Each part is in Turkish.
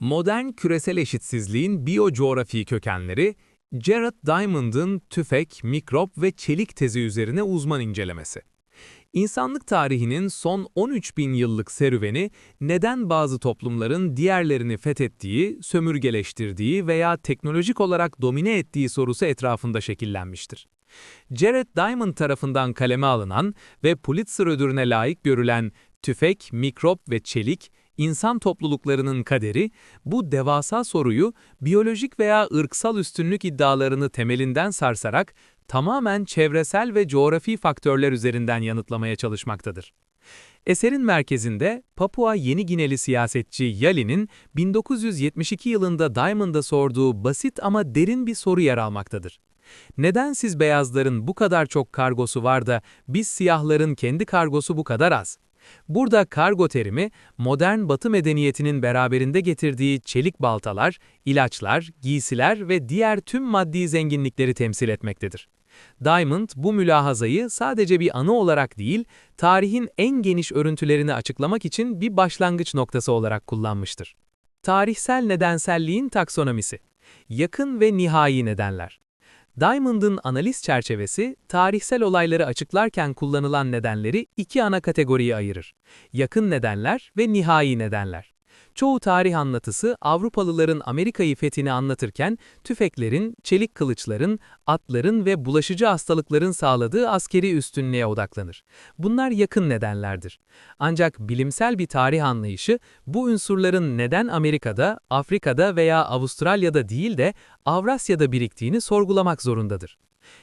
Modern küresel eşitsizliğin biyocoğrafi kökenleri, Jared Diamond'ın tüfek, mikrop ve çelik tezi üzerine uzman incelemesi. İnsanlık tarihinin son 13 bin yıllık serüveni neden bazı toplumların diğerlerini fethettiği, sömürgeleştirdiği veya teknolojik olarak domine ettiği sorusu etrafında şekillenmiştir. Jared Diamond tarafından kaleme alınan ve Pulitzer ödülüne layık görülen Tüfek, Mikrop ve Çelik, İnsan topluluklarının kaderi, bu devasa soruyu biyolojik veya ırksal üstünlük iddialarını temelinden sarsarak tamamen çevresel ve coğrafi faktörler üzerinden yanıtlamaya çalışmaktadır. Eserin merkezinde Papua Yeni Gineli siyasetçi Yali'nin 1972 yılında Diamond'a sorduğu basit ama derin bir soru yer almaktadır. Neden siz beyazların bu kadar çok kargosu var da biz siyahların kendi kargosu bu kadar az? Burada kargo terimi, modern batı medeniyetinin beraberinde getirdiği çelik baltalar, ilaçlar, giysiler ve diğer tüm maddi zenginlikleri temsil etmektedir. Diamond bu mülahazayı sadece bir anı olarak değil, tarihin en geniş örüntülerini açıklamak için bir başlangıç noktası olarak kullanmıştır. Tarihsel nedenselliğin taksonomisi Yakın ve nihai nedenler Diamond'ın analiz çerçevesi, tarihsel olayları açıklarken kullanılan nedenleri iki ana kategoriye ayırır. Yakın nedenler ve nihai nedenler. Çoğu tarih anlatısı Avrupalıların Amerika'yı fethini anlatırken tüfeklerin, çelik kılıçların, atların ve bulaşıcı hastalıkların sağladığı askeri üstünlüğe odaklanır. Bunlar yakın nedenlerdir. Ancak bilimsel bir tarih anlayışı bu unsurların neden Amerika'da, Afrika'da veya Avustralya'da değil de Avrasya'da biriktiğini sorgulamak zorundadır.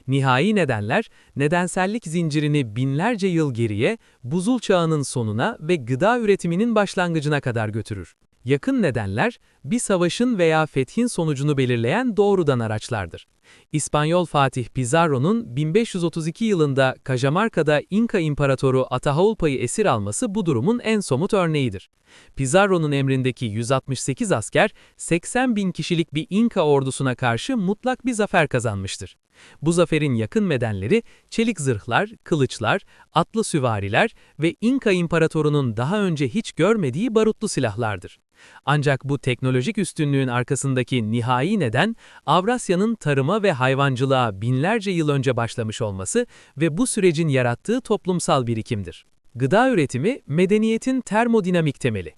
Nihai nedenler, nedensellik zincirini binlerce yıl geriye, buzul çağının sonuna ve gıda üretiminin başlangıcına kadar götürür. Yakın nedenler, bir savaşın veya fethin sonucunu belirleyen doğrudan araçlardır. İspanyol Fatih Pizarro'nun 1532 yılında Cajamarca'da İnka İmparatoru Atahaulpa'yı esir alması bu durumun en somut örneğidir. Pizarro'nun emrindeki 168 asker, 80 bin kişilik bir İnka ordusuna karşı mutlak bir zafer kazanmıştır. Bu zaferin yakın nedenleri, çelik zırhlar, kılıçlar, atlı süvariler ve İnka İmparatorunun daha önce hiç görmediği barutlu silahlardır. Ancak bu teknolojik üstünlüğün arkasındaki nihai neden, Avrasya'nın tarıma ve hayvancılığa binlerce yıl önce başlamış olması ve bu sürecin yarattığı toplumsal birikimdir. Gıda üretimi, medeniyetin termodinamik temeli.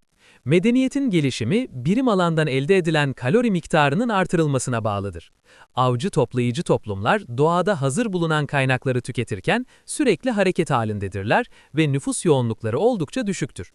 Medeniyetin gelişimi, birim alandan elde edilen kalori miktarının artırılmasına bağlıdır. Avcı toplayıcı toplumlar doğada hazır bulunan kaynakları tüketirken sürekli hareket halindedirler ve nüfus yoğunlukları oldukça düşüktür.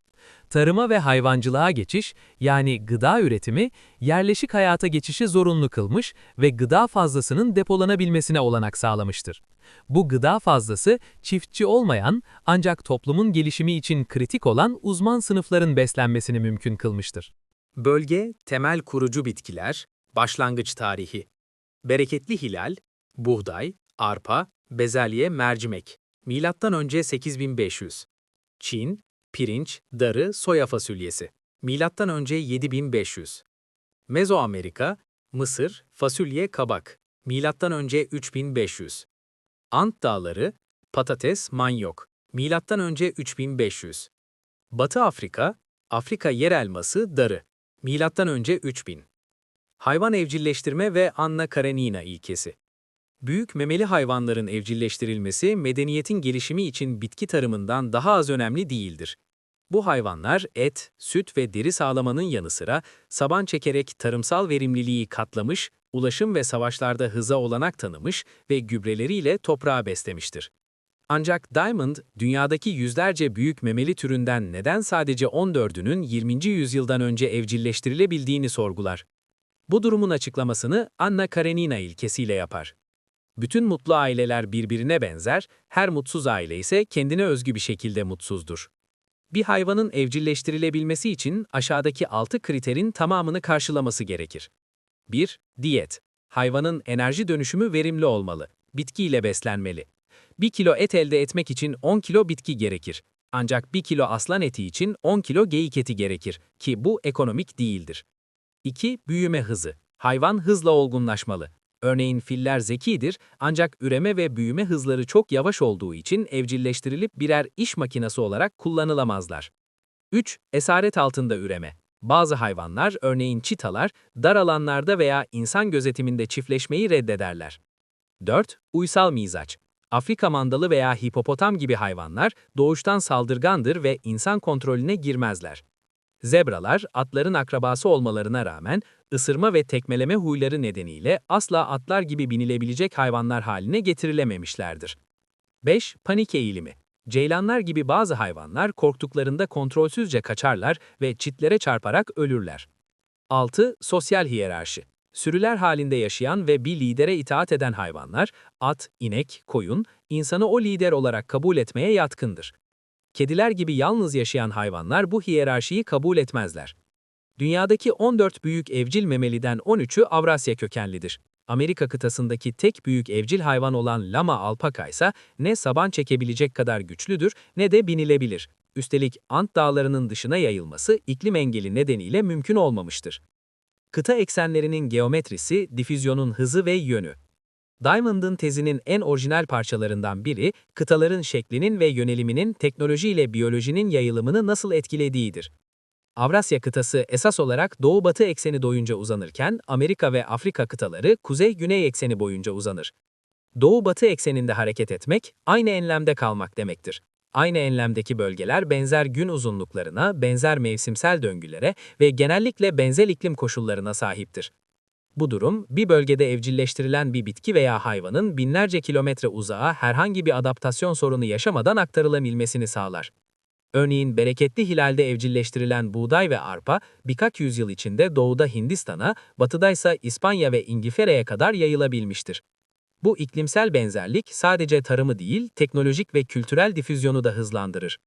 Tarıma ve hayvancılığa geçiş, yani gıda üretimi, yerleşik hayata geçişi zorunlu kılmış ve gıda fazlasının depolanabilmesine olanak sağlamıştır. Bu gıda fazlası, çiftçi olmayan ancak toplumun gelişimi için kritik olan uzman sınıfların beslenmesini mümkün kılmıştır. Bölge, temel kurucu bitkiler, başlangıç tarihi. Bereketli hilal, buğday, arpa, bezelye, mercimek. Milattan önce 8500. Çin, pirinç, darı, soya fasulyesi. Milattan önce 7500. Mezoamerika, mısır, fasulye, kabak. Milattan önce 3500. Ant Dağları, patates, manyok. Milattan önce 3500. Batı Afrika, Afrika yer elması, darı. Milattan önce 3000. Hayvan evcilleştirme ve Anna Karenina ilkesi. Büyük memeli hayvanların evcilleştirilmesi medeniyetin gelişimi için bitki tarımından daha az önemli değildir. Bu hayvanlar et, süt ve deri sağlamanın yanı sıra saban çekerek tarımsal verimliliği katlamış, ulaşım ve savaşlarda hıza olanak tanımış ve gübreleriyle toprağı beslemiştir. Ancak Diamond, dünyadaki yüzlerce büyük memeli türünden neden sadece 14'ünün 20. yüzyıldan önce evcilleştirilebildiğini sorgular. Bu durumun açıklamasını Anna Karenina ilkesiyle yapar. Bütün mutlu aileler birbirine benzer, her mutsuz aile ise kendine özgü bir şekilde mutsuzdur. Bir hayvanın evcilleştirilebilmesi için aşağıdaki 6 kriterin tamamını karşılaması gerekir. 1. Diyet. Hayvanın enerji dönüşümü verimli olmalı. Bitkiyle beslenmeli. 1 kilo et elde etmek için 10 kilo bitki gerekir. Ancak 1 kilo aslan eti için 10 kilo geyik eti gerekir ki bu ekonomik değildir. 2. Büyüme hızı. Hayvan hızla olgunlaşmalı. Örneğin filler zekidir ancak üreme ve büyüme hızları çok yavaş olduğu için evcilleştirilip birer iş makinesi olarak kullanılamazlar. 3. Esaret altında üreme. Bazı hayvanlar, örneğin çitalar, dar alanlarda veya insan gözetiminde çiftleşmeyi reddederler. 4. Uysal mizaç. Afrika mandalı veya hipopotam gibi hayvanlar doğuştan saldırgandır ve insan kontrolüne girmezler. Zebralar, atların akrabası olmalarına rağmen ısırma ve tekmeleme huyları nedeniyle asla atlar gibi binilebilecek hayvanlar haline getirilememişlerdir. 5. Panik eğilimi. Ceylanlar gibi bazı hayvanlar korktuklarında kontrolsüzce kaçarlar ve çitlere çarparak ölürler. 6. Sosyal hiyerarşi. Sürüler halinde yaşayan ve bir lidere itaat eden hayvanlar, at, inek, koyun, insanı o lider olarak kabul etmeye yatkındır. Kediler gibi yalnız yaşayan hayvanlar bu hiyerarşiyi kabul etmezler. Dünyadaki 14 büyük evcil memeliden 13'ü Avrasya kökenlidir. Amerika kıtasındaki tek büyük evcil hayvan olan lama alpaka ise ne saban çekebilecek kadar güçlüdür ne de binilebilir. Üstelik Ant dağlarının dışına yayılması iklim engeli nedeniyle mümkün olmamıştır. Kıta eksenlerinin geometrisi, difüzyonun hızı ve yönü. Diamond'ın tezinin en orijinal parçalarından biri, kıtaların şeklinin ve yöneliminin teknoloji ile biyolojinin yayılımını nasıl etkilediğidir. Avrasya kıtası esas olarak doğu-batı ekseni boyunca uzanırken Amerika ve Afrika kıtaları kuzey-güney ekseni boyunca uzanır. Doğu-batı ekseninde hareket etmek, aynı enlemde kalmak demektir. Aynı enlemdeki bölgeler benzer gün uzunluklarına, benzer mevsimsel döngülere ve genellikle benzer iklim koşullarına sahiptir. Bu durum, bir bölgede evcilleştirilen bir bitki veya hayvanın binlerce kilometre uzağa herhangi bir adaptasyon sorunu yaşamadan aktarılabilmesini sağlar. Örneğin bereketli hilalde evcilleştirilen buğday ve arpa birkaç yüzyıl içinde doğuda Hindistan'a, batıdaysa İspanya ve İngiltere'ye kadar yayılabilmiştir. Bu iklimsel benzerlik sadece tarımı değil, teknolojik ve kültürel difüzyonu da hızlandırır.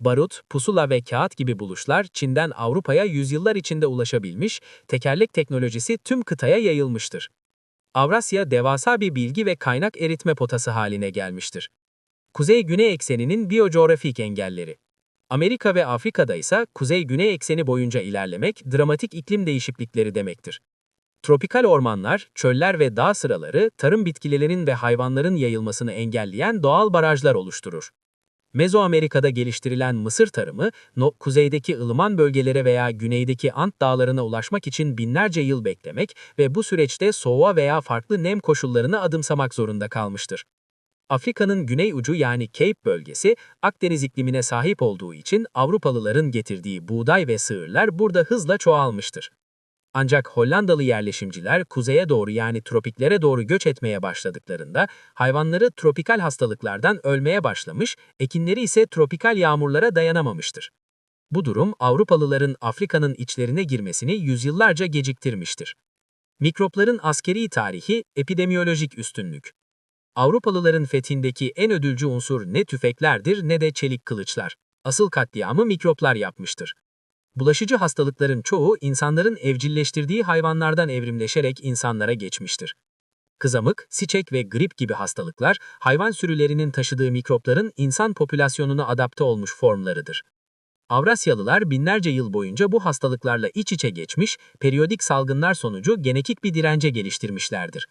Barut, pusula ve kağıt gibi buluşlar Çin'den Avrupa'ya yüzyıllar içinde ulaşabilmiş, tekerlek teknolojisi tüm kıtaya yayılmıştır. Avrasya devasa bir bilgi ve kaynak eritme potası haline gelmiştir. Kuzey-güney ekseninin biyocoğrafik engelleri. Amerika ve Afrika'da ise kuzey-güney ekseni boyunca ilerlemek dramatik iklim değişiklikleri demektir. Tropikal ormanlar, çöller ve dağ sıraları tarım bitkilerinin ve hayvanların yayılmasını engelleyen doğal barajlar oluşturur. Mezoamerika'da geliştirilen mısır tarımı, no, kuzeydeki ılıman bölgelere veya güneydeki Ant dağlarına ulaşmak için binlerce yıl beklemek ve bu süreçte soğuğa veya farklı nem koşullarını adımsamak zorunda kalmıştır. Afrika'nın güney ucu yani Cape bölgesi, Akdeniz iklimine sahip olduğu için Avrupalıların getirdiği buğday ve sığırlar burada hızla çoğalmıştır. Ancak Hollandalı yerleşimciler kuzeye doğru yani tropiklere doğru göç etmeye başladıklarında hayvanları tropikal hastalıklardan ölmeye başlamış, ekinleri ise tropikal yağmurlara dayanamamıştır. Bu durum Avrupalıların Afrika'nın içlerine girmesini yüzyıllarca geciktirmiştir. Mikropların askeri tarihi, epidemiyolojik üstünlük. Avrupalıların fethindeki en ödülcü unsur ne tüfeklerdir ne de çelik kılıçlar. Asıl katliamı mikroplar yapmıştır. Bulaşıcı hastalıkların çoğu insanların evcilleştirdiği hayvanlardan evrimleşerek insanlara geçmiştir. Kızamık, siçek ve grip gibi hastalıklar, hayvan sürülerinin taşıdığı mikropların insan popülasyonuna adapte olmuş formlarıdır. Avrasyalılar binlerce yıl boyunca bu hastalıklarla iç içe geçmiş, periyodik salgınlar sonucu genetik bir dirence geliştirmişlerdir.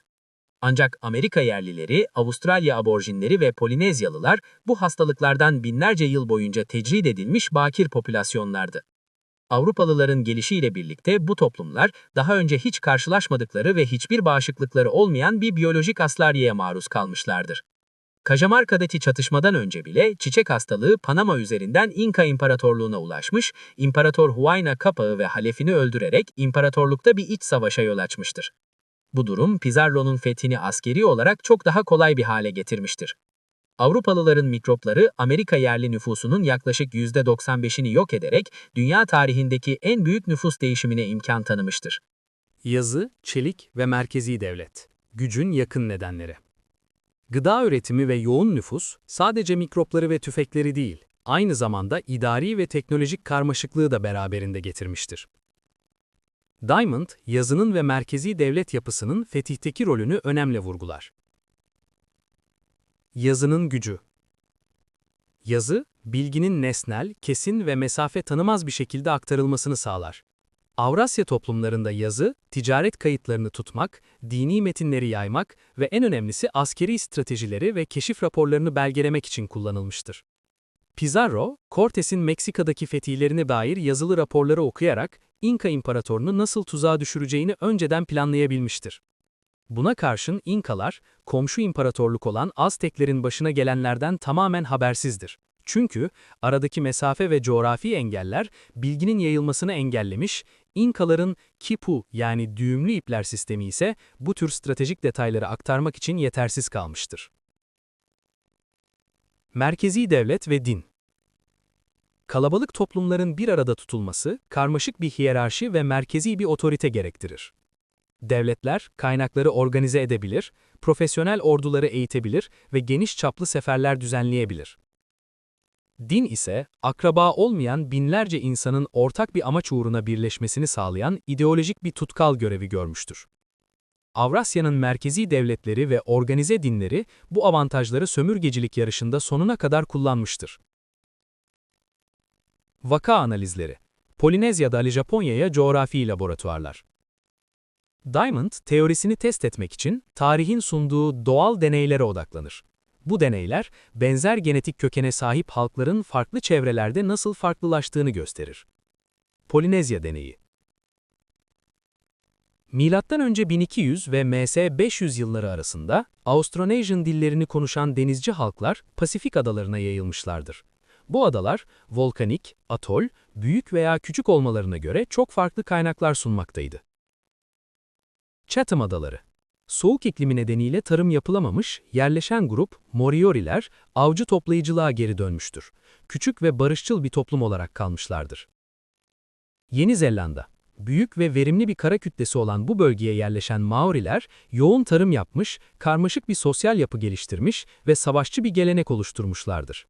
Ancak Amerika yerlileri, Avustralya aborjinleri ve Polinezyalılar bu hastalıklardan binlerce yıl boyunca tecrid edilmiş bakir popülasyonlardı. Avrupalıların gelişiyle birlikte bu toplumlar daha önce hiç karşılaşmadıkları ve hiçbir bağışıklıkları olmayan bir biyolojik aslaryeye maruz kalmışlardır. Kajamarka'daki çatışmadan önce bile çiçek hastalığı Panama üzerinden İnka İmparatorluğu'na ulaşmış, İmparator Huayna Capa'ı ve halefini öldürerek imparatorlukta bir iç savaşa yol açmıştır. Bu durum Pizarro'nun fethini askeri olarak çok daha kolay bir hale getirmiştir. Avrupalıların mikropları Amerika yerli nüfusunun yaklaşık %95'ini yok ederek dünya tarihindeki en büyük nüfus değişimine imkan tanımıştır. Yazı, çelik ve merkezi devlet. Gücün yakın nedenleri. Gıda üretimi ve yoğun nüfus sadece mikropları ve tüfekleri değil, aynı zamanda idari ve teknolojik karmaşıklığı da beraberinde getirmiştir. Diamond, yazının ve merkezi devlet yapısının fetihteki rolünü önemli vurgular. Yazının gücü Yazı, bilginin nesnel, kesin ve mesafe tanımaz bir şekilde aktarılmasını sağlar. Avrasya toplumlarında yazı, ticaret kayıtlarını tutmak, dini metinleri yaymak ve en önemlisi askeri stratejileri ve keşif raporlarını belgelemek için kullanılmıştır. Pizarro, Cortes'in Meksika'daki fetihlerine dair yazılı raporları okuyarak İnka İmparatorunu nasıl tuzağa düşüreceğini önceden planlayabilmiştir. Buna karşın İnkalar, komşu imparatorluk olan Azteklerin başına gelenlerden tamamen habersizdir. Çünkü aradaki mesafe ve coğrafi engeller bilginin yayılmasını engellemiş, İnkaların Kipu yani düğümlü ipler sistemi ise bu tür stratejik detayları aktarmak için yetersiz kalmıştır. Merkezi devlet ve din Kalabalık toplumların bir arada tutulması, karmaşık bir hiyerarşi ve merkezi bir otorite gerektirir. Devletler, kaynakları organize edebilir, profesyonel orduları eğitebilir ve geniş çaplı seferler düzenleyebilir. Din ise, akraba olmayan binlerce insanın ortak bir amaç uğruna birleşmesini sağlayan ideolojik bir tutkal görevi görmüştür. Avrasya'nın merkezi devletleri ve organize dinleri bu avantajları sömürgecilik yarışında sonuna kadar kullanmıştır. Vaka analizleri Polinezya'da Ali Japonya'ya coğrafi laboratuvarlar. Diamond, teorisini test etmek için tarihin sunduğu doğal deneylere odaklanır. Bu deneyler, benzer genetik kökene sahip halkların farklı çevrelerde nasıl farklılaştığını gösterir. Polinezya deneyi Milattan önce 1200 ve MS 500 yılları arasında Austronesian dillerini konuşan denizci halklar Pasifik adalarına yayılmışlardır. Bu adalar volkanik, atol, büyük veya küçük olmalarına göre çok farklı kaynaklar sunmaktaydı. Chatham Adaları Soğuk iklimi nedeniyle tarım yapılamamış, yerleşen grup, Morioriler, avcı toplayıcılığa geri dönmüştür. Küçük ve barışçıl bir toplum olarak kalmışlardır. Yeni Zelanda Büyük ve verimli bir kara kütlesi olan bu bölgeye yerleşen Maoriler, yoğun tarım yapmış, karmaşık bir sosyal yapı geliştirmiş ve savaşçı bir gelenek oluşturmuşlardır.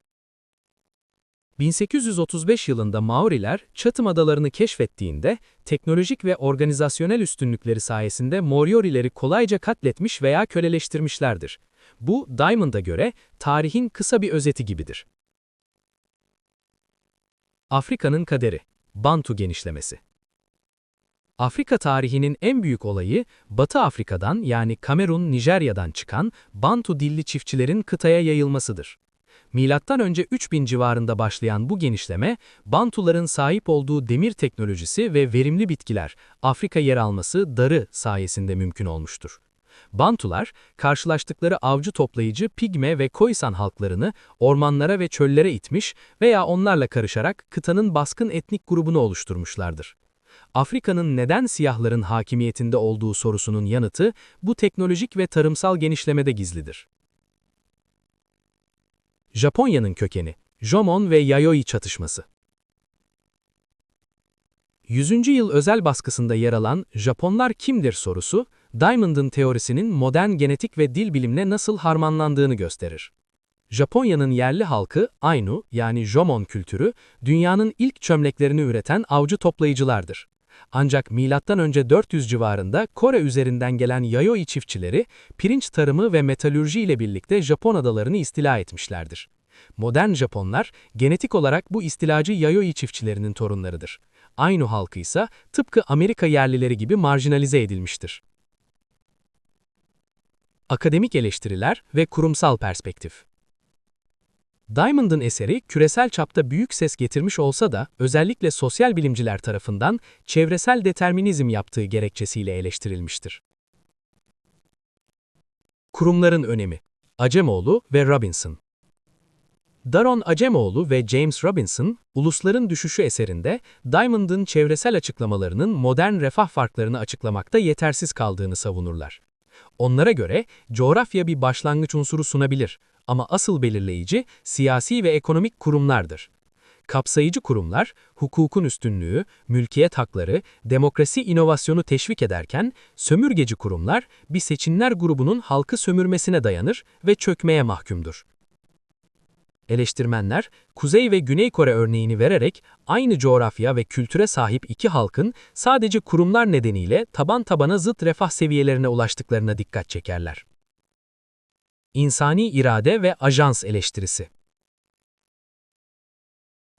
1835 yılında Maoriler, Chatham adalarını keşfettiğinde, teknolojik ve organizasyonel üstünlükleri sayesinde Moriorileri kolayca katletmiş veya köleleştirmişlerdir. Bu, Diamond'a göre, tarihin kısa bir özeti gibidir. Afrika'nın kaderi, Bantu genişlemesi. Afrika tarihinin en büyük olayı, Batı Afrika'dan yani Kamerun, Nijerya'dan çıkan Bantu dilli çiftçilerin kıtaya yayılmasıdır. Önce 3000 civarında başlayan bu genişleme, Bantuların sahip olduğu demir teknolojisi ve verimli bitkiler, Afrika yer alması darı sayesinde mümkün olmuştur. Bantular, karşılaştıkları avcı toplayıcı Pigme ve Khoisan halklarını ormanlara ve çöllere itmiş veya onlarla karışarak kıtanın baskın etnik grubunu oluşturmuşlardır. Afrika'nın neden siyahların hakimiyetinde olduğu sorusunun yanıtı bu teknolojik ve tarımsal genişlemede gizlidir. Japonya'nın kökeni, Jomon ve Yayoi çatışması. 100. yıl özel baskısında yer alan Japonlar kimdir sorusu, Diamond'ın teorisinin modern genetik ve dil bilimle nasıl harmanlandığını gösterir. Japonya'nın yerli halkı Ainu yani Jomon kültürü, dünyanın ilk çömleklerini üreten avcı toplayıcılardır. Ancak M.Ö. 400 civarında Kore üzerinden gelen Yayoi çiftçileri, pirinç tarımı ve metalürji ile birlikte Japon adalarını istila etmişlerdir. Modern Japonlar, genetik olarak bu istilacı Yayoi çiftçilerinin torunlarıdır. Ainu halkı ise tıpkı Amerika yerlileri gibi marjinalize edilmiştir. Akademik eleştiriler ve kurumsal perspektif Diamond'ın eseri küresel çapta büyük ses getirmiş olsa da özellikle sosyal bilimciler tarafından çevresel determinizm yaptığı gerekçesiyle eleştirilmiştir. Kurumların önemi Acemoğlu ve Robinson Daron Acemoğlu ve James Robinson, Ulusların Düşüşü eserinde Diamond'ın çevresel açıklamalarının modern refah farklarını açıklamakta yetersiz kaldığını savunurlar. Onlara göre coğrafya bir başlangıç unsuru sunabilir ama asıl belirleyici siyasi ve ekonomik kurumlardır. Kapsayıcı kurumlar, hukukun üstünlüğü, mülkiyet hakları, demokrasi inovasyonu teşvik ederken, sömürgeci kurumlar bir seçinler grubunun halkı sömürmesine dayanır ve çökmeye mahkumdur. Eleştirmenler, Kuzey ve Güney Kore örneğini vererek aynı coğrafya ve kültüre sahip iki halkın sadece kurumlar nedeniyle taban tabana zıt refah seviyelerine ulaştıklarına dikkat çekerler. İnsani irade ve ajans eleştirisi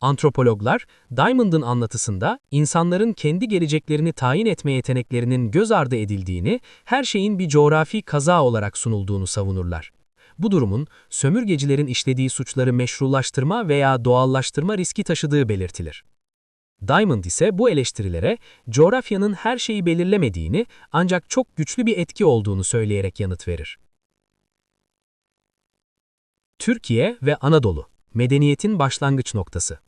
Antropologlar, Diamond'ın anlatısında insanların kendi geleceklerini tayin etme yeteneklerinin göz ardı edildiğini, her şeyin bir coğrafi kaza olarak sunulduğunu savunurlar. Bu durumun, sömürgecilerin işlediği suçları meşrulaştırma veya doğallaştırma riski taşıdığı belirtilir. Diamond ise bu eleştirilere coğrafyanın her şeyi belirlemediğini ancak çok güçlü bir etki olduğunu söyleyerek yanıt verir. Türkiye ve Anadolu, medeniyetin başlangıç noktası.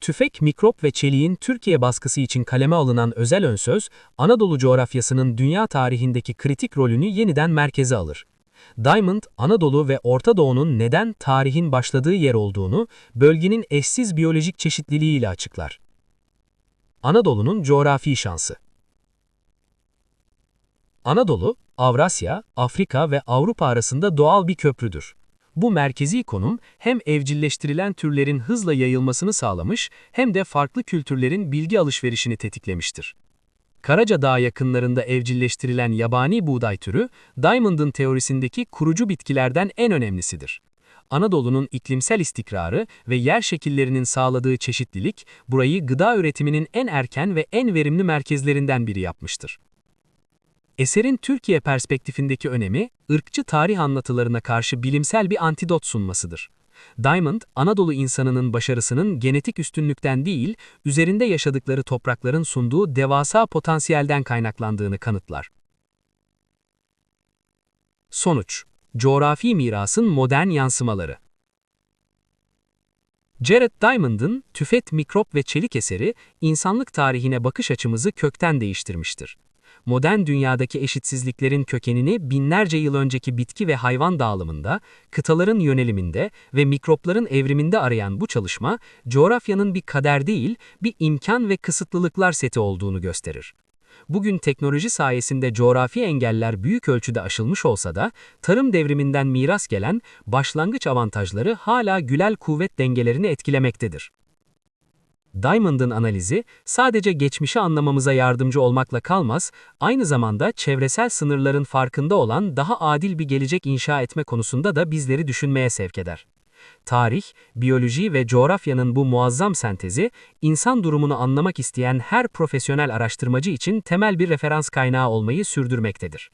Tüfek, mikrop ve çeliğin Türkiye baskısı için kaleme alınan özel önsöz, Anadolu coğrafyasının dünya tarihindeki kritik rolünü yeniden merkeze alır. Diamond, Anadolu ve Orta Doğu'nun neden tarihin başladığı yer olduğunu, bölgenin eşsiz biyolojik çeşitliliğiyle açıklar. Anadolu'nun coğrafi şansı Anadolu, Avrasya, Afrika ve Avrupa arasında doğal bir köprüdür. Bu merkezi konum hem evcilleştirilen türlerin hızla yayılmasını sağlamış hem de farklı kültürlerin bilgi alışverişini tetiklemiştir. Karaca Dağı yakınlarında evcilleştirilen yabani buğday türü, Diamond'ın teorisindeki kurucu bitkilerden en önemlisidir. Anadolu'nun iklimsel istikrarı ve yer şekillerinin sağladığı çeşitlilik, burayı gıda üretiminin en erken ve en verimli merkezlerinden biri yapmıştır. Eserin Türkiye perspektifindeki önemi, ırkçı tarih anlatılarına karşı bilimsel bir antidot sunmasıdır. Diamond, Anadolu insanının başarısının genetik üstünlükten değil, üzerinde yaşadıkları toprakların sunduğu devasa potansiyelden kaynaklandığını kanıtlar. Sonuç, coğrafi mirasın modern yansımaları. Jared Diamond'ın Tüfet, Mikrop ve Çelik eseri, insanlık tarihine bakış açımızı kökten değiştirmiştir modern dünyadaki eşitsizliklerin kökenini binlerce yıl önceki bitki ve hayvan dağılımında, kıtaların yöneliminde ve mikropların evriminde arayan bu çalışma, coğrafyanın bir kader değil, bir imkan ve kısıtlılıklar seti olduğunu gösterir. Bugün teknoloji sayesinde coğrafi engeller büyük ölçüde aşılmış olsa da, tarım devriminden miras gelen başlangıç avantajları hala gülel kuvvet dengelerini etkilemektedir. Diamond'ın analizi sadece geçmişi anlamamıza yardımcı olmakla kalmaz, aynı zamanda çevresel sınırların farkında olan daha adil bir gelecek inşa etme konusunda da bizleri düşünmeye sevk eder. Tarih, biyoloji ve coğrafyanın bu muazzam sentezi, insan durumunu anlamak isteyen her profesyonel araştırmacı için temel bir referans kaynağı olmayı sürdürmektedir.